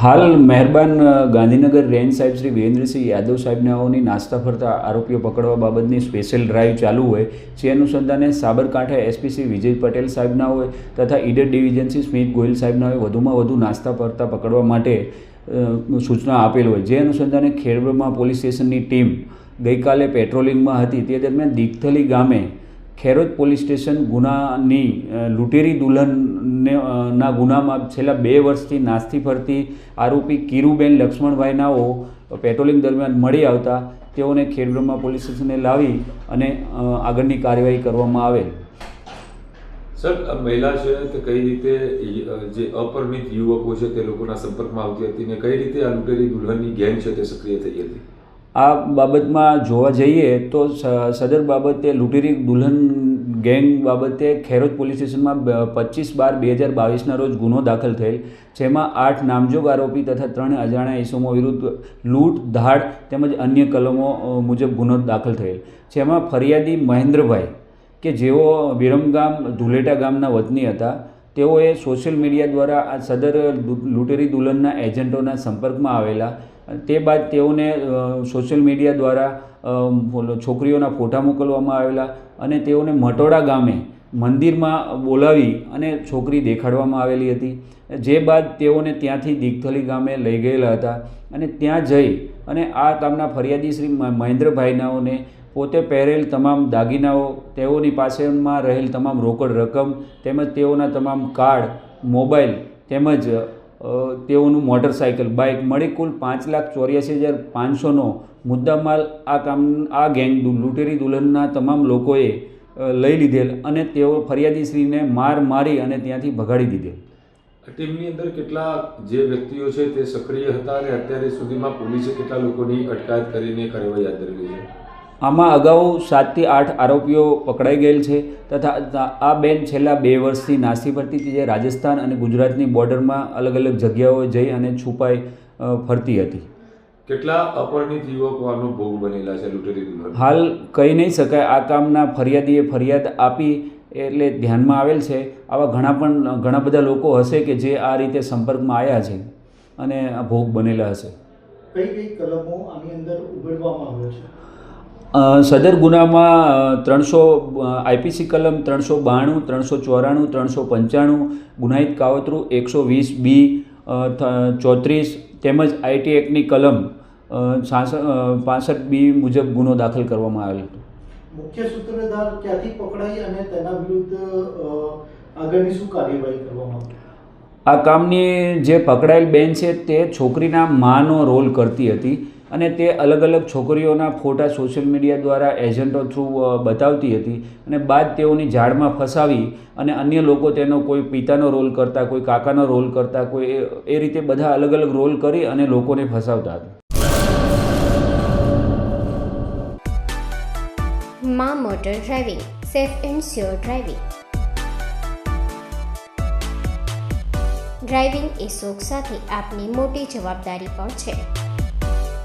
હાલ મહેરબાન ગાંધીનગર રેન્જ સાહેબ શ્રી વિરેન્દ્રસિંહ યાદવ સાહેબનાઓની નાસ્તા ફરતા આરોપીઓ પકડવા બાબતની સ્પેશિયલ ડ્રાઈવ ચાલુ હોય, જે અનુસંધાને સાબરકાંઠા એસપીસી વિજય પટેલ સાહેબના હોય તથા ઈડર ડિવિઝન સ્મિત ગોયલ સાહેબના હોય, વધુમાં વધુ નાસ્તા ફરતા પકડવા માટે સૂચના આપેલ હોય. જે અનુસંધાને ખેડબ્રહ્મા પોલીસ સ્ટેશનની ટીમ ગઈકાલે પેટ્રોલિંગમાં હતી. તે દરમિયાન દીકથલી ગામે ખેરોદ પોલીસ સ્ટેશન ગુનાની લૂંટેરી દુલ્હનને ના ગુનામાં છેલ્લા બે વર્ષથી નાસ્તી ફરતી આરોપી કિરુબેન લક્ષ્મણભાઈનાઓ પેટ્રોલિંગ દરમિયાન મળી આવતા તેઓને ખેડબ્રહ્મા પોલીસ સ્ટેશને લાવી અને આગળની કાર્યવાહી કરવામાં આવેલ. સર મહિલા છે તે કઈ રીતે જે અપરિણિત યુવકો છે તે લોકોના સંપર્કમાં આવતી હતી ને કઈ રીતે આ લૂંટેરી દુલ્હનની ગેંગ છે તે સક્રિય થઈ હતી? આ બાબતમાં જોવા જઈએ તો સદર બાબતે લૂંટેરી દુલ્હન ગેંગ બાબતે ખેરોજ પોલીસ સ્ટેશનમાં પચીસ બાર બે હજાર બાવીસના રોજ ગુનો દાખલ થયેલ, જેમાં આઠ નામજોગ આરોપી તથા ત્રણ અજાણ્યા ઇસમો વિરુદ્ધ લૂંટ, ધાડ તેમજ અન્ય કલમો મુજબ ગુનો દાખલ થયેલ. જેમાં ફરિયાદી મહેન્દ્રભાઈ, કે જેઓ વિરમગામ ધુલેટા ગામના વતની હતા તેઓએ સોશિયલ મીડિયા દ્વારા આ સદર લૂંટેરી દુલ્હનના એજન્ટોના સંપર્કમાં આવેલા. તે બાદ તેઓને સોશિયલ મીડિયા દ્વારા છોકરીઓના ફોટા મોકલવામાં આવેલા અને તેઓને મટોડા ગામે, મંદિરમાં બોલાવી અને છોકરી દેખાડવામાં આવેલી હતી. જે બાદ તેઓને ત્યાંથી દીગથલી ગામે લઈ ગયેલા હતા અને ત્યાં જઈ અને આ તામના ફરિયાદી શ્રી મહેન્દ્રભાઈનાઓને પોતે પહેરેલ તમામ દાગીનાઓ, તેઓની પાસેમાં રહેલ તમામ રોકડ રકમ, તેમજ તેઓના તમામ કાર્ડ, મોબાઈલ, તેમજ તેઓનું મોટરસાઇકલ બાઇક મળી કુલ પાંચ લાખ ચોર્યાસી હજાર પાંચસોનો મુદ્દામાલ આ કામ, આ ગેંગ લૂંટેરી દુલ્હનના તમામ લોકોએ લઈ લીધેલ અને તેઓ ફરિયાદીશ્રીને માર મારી અને ત્યાંથી ભગાડી દીધેલ. ટીમની અંદર કેટલા જે વ્યક્તિઓ છે તે સક્રિય હતા અને અત્યારે સુધીમાં પોલીસે કેટલા લોકોની અટકાયત કરીને કાર્યવાહી હાથ ધરી છે? આમાં અગાઉ સાતથી આઠ આરોપીઓ પકડાઈ ગયેલ છે તથા આ બેન છેલ્લા બે વર્ષથી નાસી ફરતી હતી જે રાજસ્થાન અને ગુજરાતની બોર્ડરમાં અલગ અલગ જગ્યાઓએ જઈ અને છુપાઈ ફરતી હતી. કેટલા અપરિણિત યુવકો આનો ભોગ બનેલા છે લૂંટેરી હાલ કહી નહીં શકાય આ કામના ફરિયાદીએ ફરિયાદ આપી એટલે ધ્યાનમાં આવેલ છે. આવા ઘણા પણ ઘણા બધા લોકો હશે કે જે આ રીતે સંપર્કમાં આવ્યા છે અને આ ભોગ બનેલા હશે. કઈ કઈ કલમો આની અંદર ઉમેરવામાં આવ્યો છે? સદર ગુનામાં ત્રણસો આઈપીસી કલમ ત્રણસો બાણું ત્રણસો ચોરાણું ત્રણસો પંચાણું ગુનાહિત કાવતરું એકસો વીસ બી ચોત્રીસ તેમજ આઈટી એક્ટની કલમ પાસઠ બી મુજબ ગુનો દાખલ કરવામાં આવેલ હતો. મુખ્ય સૂત્રધાર ક્યાંથી પકડાઈ અને તેના વિરુદ્ધ આગળની શું કાર્યવાહી કરવામાં આવી આ કામની જે પકડાયેલ બેન છે તે છોકરીના માનો રોલ કરતી હતી. અને તે અલગ અલગ છોકરીઓના ફોટા સોશિયલ મીડિયા દ્વારા એજન્ટો થ્રુ બતાવતી હતી અને બાદ તેઓની જાળમાં ફસાવી અને અન્ય લોકો તેનો કોઈ પિતાનો રોલ કરતા, કોઈ કાકાનો રોલ કરતા, કોઈ એ- રીતે બધા અલગ અલગ રોલ કરી અને લોકોને ફસાવતા હતા. મા motor driving, safe and sure driving. Driving એ શોખ સાથે આપની મોટી જવાબદારી પણ છે.